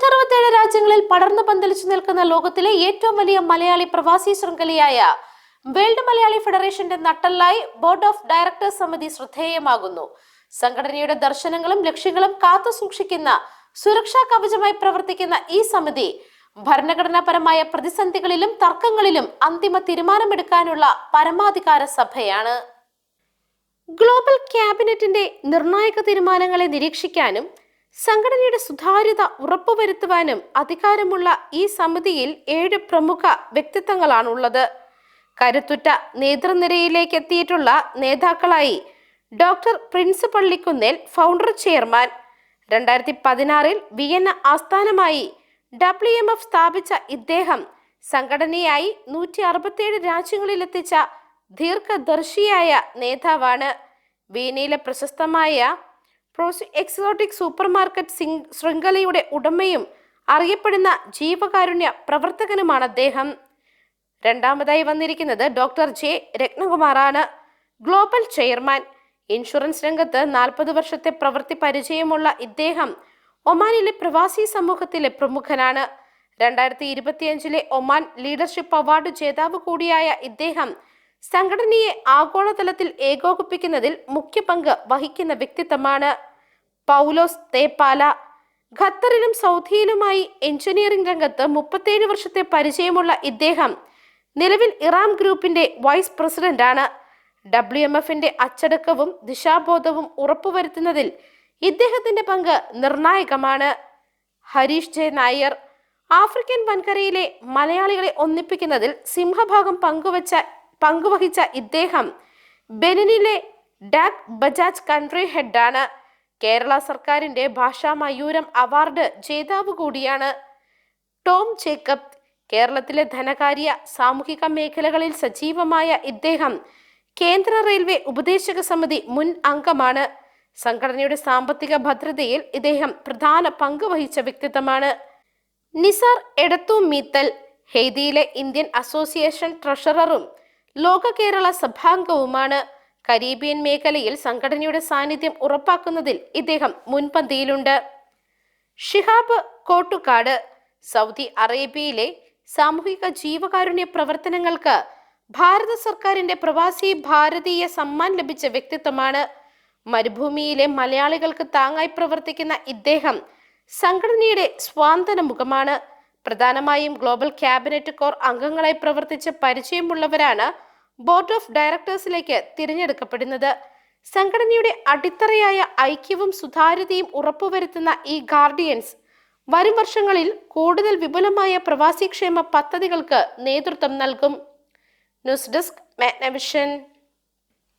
നൂറ്ററുപത്തേഴ് രാജ്യങ്ങളിൽ പടർന്നു പന്തലിച്ചു നിൽക്കുന്ന ലോകത്തിലെ ഏറ്റവും വലിയ മലയാളി പ്രവാസി ശൃംഖലയായ വേൾഡ് മലയാളി ഫെഡറേഷന്റെ നട്ടല്ലായി ബോർഡ് ഓഫ് ഡയറക്ടേഴ്സ് സമിതി ശ്രദ്ധേയമാകുന്നു. സംഘടനയുടെ ദർശനങ്ങളും ലക്ഷ്യങ്ങളും കാത്തു സൂക്ഷിക്കുന്ന സുരക്ഷാ കവചമായി പ്രവർത്തിക്കുന്ന ഈ സമിതി ഭരണഘടനാപരമായ പ്രതിസന്ധികളിലും തർക്കങ്ങളിലും അന്തിമ തീരുമാനമെടുക്കാനുള്ള പരമാധികാര സഭയാണ്. ഗ്ലോബൽ ക്യാബിനറ്റിന്റെ നിർണായക തീരുമാനങ്ങളെ നിരീക്ഷിക്കാനും സംഘടനയുടെ സുതാര്യത ഉറപ്പുവരുത്തുവാനും അധികാരമുള്ള ഈ സമിതിയിൽ ഏഴ് പ്രമുഖ വ്യക്തിത്വങ്ങളാണുള്ളത്. കരുത്തുറ്റ നേതൃനിരയിലേക്ക് എത്തിയിട്ടുള്ള നേതാക്കളായി doctor Prince Pallikkunnel founder chairman രണ്ടായിരത്തി പതിനാറിൽ വിയന്ന ആസ്ഥാനമായി ഡബ്ല്യു എം എഫ് സ്ഥാപിച്ച ഇദ്ദേഹം സംഘടനയായി നൂറ്റി അറുപത്തിയേഴ് രാജ്യങ്ങളിലെത്തിച്ച ദീർഘദർശിയായ നേതാവാണ്. വീനയിലെ പ്രശസ്തമായ പ്രോസി എക്സോട്ടിക് സൂപ്പർ മാർക്കറ്റ് ശൃംഖലയുടെ ഉടമയും അറിയപ്പെടുന്ന ജീവകാരുണ്യ പ്രവർത്തകനുമാണ് അദ്ദേഹം. രണ്ടാമതായി വന്നിരിക്കുന്നത് doctor J രത്നകുമാറാണ്. Global chairman. Insurance രംഗത്ത് നാൽപ്പത് വർഷത്തെ പ്രവൃത്തി പരിചയമുള്ള ഇദ്ദേഹം ഒമാനിലെ പ്രവാസി സമൂഹത്തിലെ പ്രമുഖനാണ്. രണ്ടായിരത്തി ഇരുപത്തിയഞ്ചിലെ ഒമാൻ ലീഡർഷിപ്പ് അവാർഡ് ജേതാവ് കൂടിയായ ഇദ്ദേഹം സംഘടനയെ ആഗോളതലത്തിൽ ഏകോപിപ്പിക്കുന്നതിൽ മുഖ്യ പങ്ക് വഹിക്കുന്ന വ്യക്തിത്വമാണ്. പൗലോസ് തേപ്പാല ഖത്തറിലും സൗദിയിലുമായി എഞ്ചിനീയറിംഗ് രംഗത്ത് മുപ്പത്തേഴ് വർഷത്തെ പരിചയമുള്ള ഇദ്ദേഹം നിലവിൽ ഇറാം ഗ്രൂപ്പിന്റെ വൈസ് പ്രസിഡന്റാണ്. ഡബ്ല്യു എം എഫിന്റെ അച്ചടക്കവും ദിശാബോധവും ഉറപ്പുവരുത്തുന്നതിൽ ഇദ്ദേഹത്തിന്റെ പങ്ക് നിർണായകമാണ്. ഹരീഷ് ജെ നായർ ആഫ്രിക്കൻ വൻകരയിലെ മലയാളികളെ ഒന്നിപ്പിക്കുന്നതിൽ സിംഹഭാഗം പങ്കുവച്ച പങ്കുവഹിച്ച ഇദ്ദേഹം ബെനിനിലെ ഡാക് ബജാജ് കൺട്രി ഹെഡാണ്. കേരള സർക്കാരിന്റെ ഭാഷാ മയൂരം അവാർഡ് ജേതാവ് കൂടിയാണ് ടോം ജേക്കബ്. കേരളത്തിലെ ധനകാര്യ സാമൂഹിക മേഖലകളിൽ സജീവമായ ഇദ്ദേഹം കേന്ദ്ര റെയിൽവേ ഉപദേശക സമിതി മുൻ അംഗമാണ്. സംഘടനയുടെ സാമ്പത്തിക ഭദ്രതയിൽ ഇദ്ദേഹം പ്രധാന പങ്ക് വഹിച്ച വ്യക്തിത്വമാണ്. നിസാർ എടത്തു മീത്തൽ ഹെയ്തിയിലെ ഇന്ത്യൻ അസോസിയേഷൻ ട്രഷററും ലോക കേരള സഭാംഗവുമാണ്. കരീബിയൻ മേഖലയിൽ സംഘടനയുടെ സാന്നിധ്യം ഉറപ്പാക്കുന്നതിൽ ഇദ്ദേഹം മുൻപന്തിയിലുണ്ട്. ഷിഹാബ് കോട്ടുകാട് സൗദി അറേബ്യയിലെ സാമൂഹിക ജീവകാരുണ്യ പ്രവർത്തനങ്ങൾക്ക് ഭാരത സർക്കാരിന്റെ പ്രവാസി ഭാരതീയ സമ്മാൻ ലഭിച്ച വ്യക്തിത്വമാണ്. മരുഭൂമിയിലെ മലയാളികൾക്ക് താങ്ങായി പ്രവർത്തിക്കുന്ന ഇദ്ദേഹം സംഘടനയുടെ സ്വാന്തന മുഖമാണ്. പ്രധാനമായും ഗ്ലോബൽ ക്യാബിനറ്റ് കോർ അംഗങ്ങളായി പ്രവർത്തിച്ച് പരിചയമുള്ളവരാണ് ബോർഡ് ഓഫ് ഡയറക്ടേഴ്സിലേക്ക് തിരഞ്ഞെടുക്കപ്പെടുന്നത്. സംഘടനയുടെ അടിത്തറയായ ഐക്യവും സുതാര്യതയും ഉറപ്പുവരുത്തുന്ന ഈ ഗാർഡിയൻസ് വരും വർഷങ്ങളിൽ കൂടുതൽ വിപുലമായ പ്രവാസി ക്ഷേമ പദ്ധതികൾക്ക് നേതൃത്വം നൽകും. News desk Magnavision.